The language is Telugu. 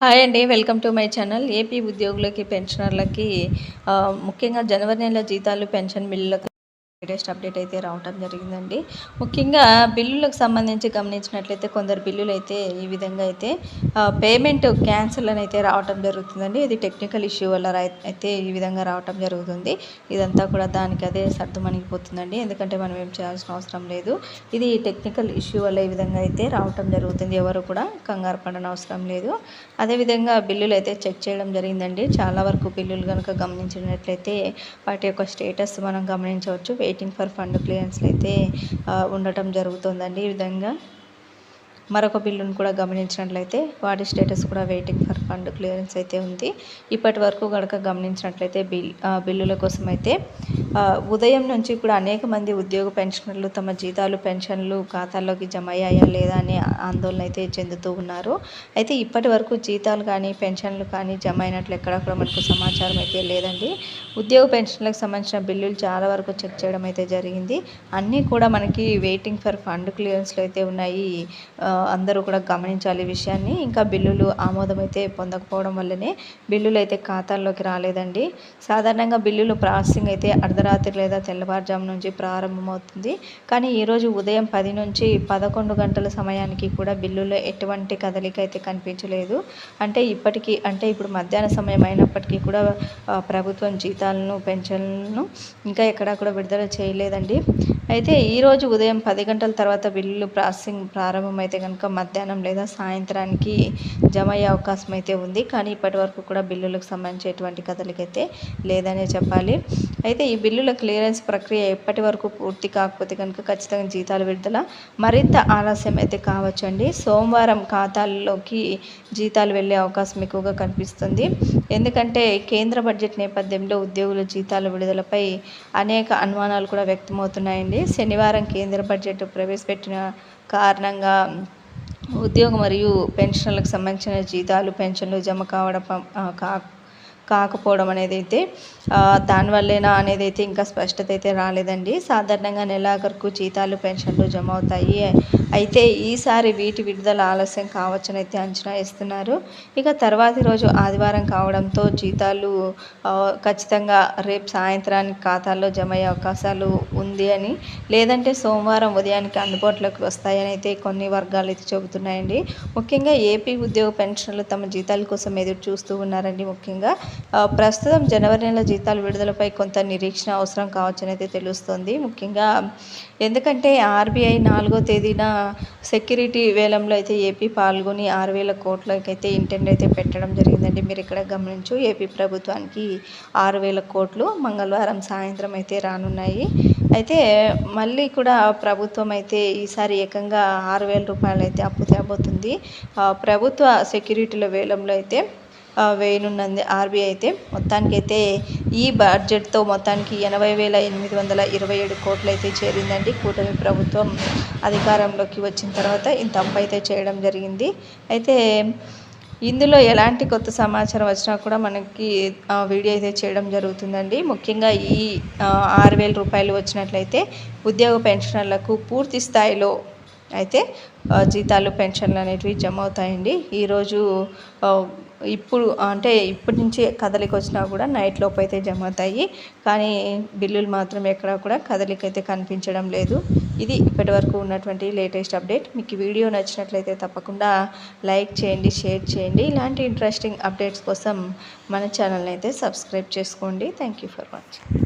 హాయ్ అండి welcome to my channel. AP ఉద్యోగులకి పెన్షనర్లకి ముఖ్యంగా జనవరి నెల జీతాలు పెన్షన్ బిల్లులకు లేటెస్ట్ అప్డేట్ అయితే రావటం జరిగిందండి. ముఖ్యంగా బిల్లులకు సంబంధించి గమనించినట్లయితే కొందరు బిల్లులు అయితే ఈ విధంగా అయితే పేమెంట్ క్యాన్సిల్ అని అయితే రావటం జరుగుతుందండి. ఇది టెక్నికల్ ఇష్యూ వల్ల అయితే ఈ విధంగా రావటం జరుగుతుంది. ఇదంతా కూడా దానికి అదే సర్దుమణిగిపోతుందండి. ఎందుకంటే మనం ఏం చేయాల్సిన అవసరం లేదు. ఇది టెక్నికల్ ఇష్యూ వల్ల ఈ విధంగా అయితే రావటం జరుగుతుంది. ఎవరు కూడా కంగారు పడని అవసరం లేదు. అదేవిధంగా బిల్లులు అయితే చెక్ చేయడం జరిగిందండి. చాలా వరకు బిల్లులు కనుక గమనించినట్లయితే వాటి యొక్క స్టేటస్ మనం గమనించవచ్చు. వెయిటింగ్ ఫర్ ఫండ్ క్లియరెన్స్లు అయితే ఉండటం జరుగుతుందండి ఈ విధంగా. మరొక బిల్లును కూడా గమనించినట్లయితే వాటి స్టేటస్ కూడా వెయిటింగ్ ఫర్ ఫండ్ క్లియరెన్స్ అయితే ఉంది. ఇప్పటి వరకు కనుక గమనించినట్లయితే బిల్ బిల్లుల కోసం అయితే ఉదయం నుంచి కూడా అనేక మంది ఉద్యోగ పెన్షనర్లు తమ జీతాలు పెన్షన్లు ఖాతాల్లోకి జమ అయ్యాయా లేదా అని ఆందోళన అయితే చెందుతూ ఉన్నారు. అయితే ఇప్పటి వరకు జీతాలు కానీ పెన్షన్లు కానీ జమ అయినట్లు ఎక్కడక్కడ మనకు సమాచారం అయితే లేదండి. ఉద్యోగ పెన్షన్లకు సంబంధించిన బిల్లులు చాలా వరకు చెక్ చేయడం అయితే జరిగింది. అన్నీ కూడా మనకి వెయిటింగ్ ఫర్ ఫండ్ క్లియరెన్స్లో అయితే ఉన్నాయి. అందరూ కూడా గమనించాలి ఈ విషయాన్ని. ఇంకా బిల్లులు ఆమోదం అయితే పొందకపోవడం వల్లనే బిల్లులు అయితే ఖాతాల్లోకి రాలేదండి. సాధారణంగా బిల్లులు ప్రాసెసింగ్ అయితే అర్ధరాత్రి లేదా తెల్లవారుజాము నుంచి ప్రారంభమవుతుంది. కానీ ఈరోజు ఉదయం పది నుంచి పదకొండు గంటల సమయానికి కూడా బిల్లులో ఎటువంటి కదలిక అయితే కనిపించలేదు. అంటే ఇప్పటికీ అంటే ఇప్పుడు మధ్యాహ్న సమయం అయినప్పటికీ కూడా ప్రభుత్వం జీతాలను పెన్షన్లను ఇంకా ఎక్కడా కూడా విడుదల చేయలేదండి. అయితే ఈరోజు ఉదయం పది గంటల తర్వాత బిల్లులు ప్రాసెసింగ్ ప్రారంభమైతే కనుక మధ్యాహ్నం లేదా సాయంత్రానికి జమ అయ్యే అవకాశం అయితే ఉంది. కానీ ఇప్పటి వరకు కూడా బిల్లులకు సంబంధించి ఎటువంటి కదలికైతే లేదనే చెప్పాలి. అయితే ఈ బిల్లుల క్లియరెన్స్ ప్రక్రియ ఎప్పటి వరకు పూర్తి కాకపోతే కనుక ఖచ్చితంగా జీతాలు విడుదల మరింత ఆలస్యం అయితే కావచ్చండి. సోమవారం ఖాతాల్లోకి జీతాలు వెళ్ళే అవకాశం ఎక్కువగా కనిపిస్తుంది. ఎందుకంటే కేంద్ర బడ్జెట్ నేపథ్యంలో ఉద్యోగుల జీతాల విడుదలపై అనేక అనుమానాలు కూడా వ్యక్తమవుతున్నాయండి. శనివారం కేంద్ర బడ్జెట్ ప్రవేశపెట్టిన కారణంగా ఉద్యోగం మరియు పెన్షన్లకు సంబంధించిన జీతాలు పెన్షన్లు జమ కావడం కా కాకపోవడం అనేది అయితే దానివల్లేనా అనేది అయితే ఇంకా స్పష్టత అయితే రాలేదండి. సాధారణంగా నెలాఖరుకు జీతాలు పెన్షన్లు జమ అవుతాయి అయితే ఈసారి వీటి విడుదల ఆలస్యం కావచ్చని అయితే అంచనా వేస్తున్నారు. ఇక తర్వాతి రోజు ఆదివారం కావడంతో జీతాలు ఖచ్చితంగా రేపు సాయంత్రానికి ఖాతాల్లో జమ అయ్యే అవకాశాలు ఉంది అని లేదంటే సోమవారం ఉదయానికి అందుబాటులోకి వస్తాయని అయితే కొన్ని వర్గాలు అయితే చెబుతున్నాయండి. ముఖ్యంగా ఏపీ ఉద్యోగ పెన్షన్లు తమ జీతాల కోసం ఎదురు చూస్తూ ఉన్నారండి ముఖ్యంగా. ప్రస్తుతం జనవరి నెల జీతాల విడుదలపై కొంత నిరీక్షణ అవసరం కావచ్చని అయితే తెలుస్తుంది. ముఖ్యంగా ఎందుకంటే ఆర్బీఐ నాలుగో తేదీన సెక్యూరిటీ వేలంలో అయితే ఏపీ పాల్గొని ఆరు వేల కోట్లకి అయితే ఇంటెండ్ అయితే పెట్టడం జరిగిందండి. మీరు ఇక్కడ గమనించు ఏపీ ప్రభుత్వానికి ఆరు వేల కోట్లు మంగళవారం సాయంత్రం అయితే రానున్నాయి. అయితే మళ్ళీ కూడా ప్రభుత్వం అయితే ఈసారి ఏకంగా ఆరు వేల రూపాయలు అయితే అప్పు తేబోతుంది. ప్రభుత్వ సెక్యూరిటీల వేలంలో అయితే వేయనున్నది ఆర్బీఐ అయితే. మొత్తానికైతే ఈ బడ్జెట్తో మొత్తానికి ఎనభై వేల ఎనిమిది వందల ఇరవై ఏడు కోట్లు అయితే చేరిందండి కూటమి ప్రభుత్వం అధికారంలోకి వచ్చిన తర్వాత ఇంత అప్పు అయితే చేయడం జరిగింది. అయితే ఇందులో ఎలాంటి కొత్త సమాచారం వచ్చినా కూడా మనకి వీడియో అయితే చేయడం జరుగుతుందండి. ముఖ్యంగా ఈ ఆరు వేల రూపాయలు వచ్చినట్లయితే ఉద్యోగ పెన్షనర్లకు పూర్తి స్థాయిలో అయితే జీతాలు పెన్షన్లు అనేటివి జమ అవుతాయండి ఈరోజు ఇప్పుడు అంటే ఇప్పటి నుంచి కదలిక వచ్చినా కూడా నైట్ లోపు అయితే జమ అవుతాయి కానీ బిల్లులు మాత్రం ఎక్కడా కూడా కదలిక అయితే కనిపించడం లేదు. ఇది ఇప్పటి వరకు ఉన్నటువంటి లేటెస్ట్ అప్డేట్. మీకు వీడియో నచ్చినట్లయితే తప్పకుండా లైక్ చేయండి షేర్ చేయండి. ఇలాంటి ఇంట్రెస్టింగ్ అప్డేట్స్ కోసం మన ఛానల్ని అయితే సబ్స్క్రైబ్ చేసుకోండి. Thank you for watching.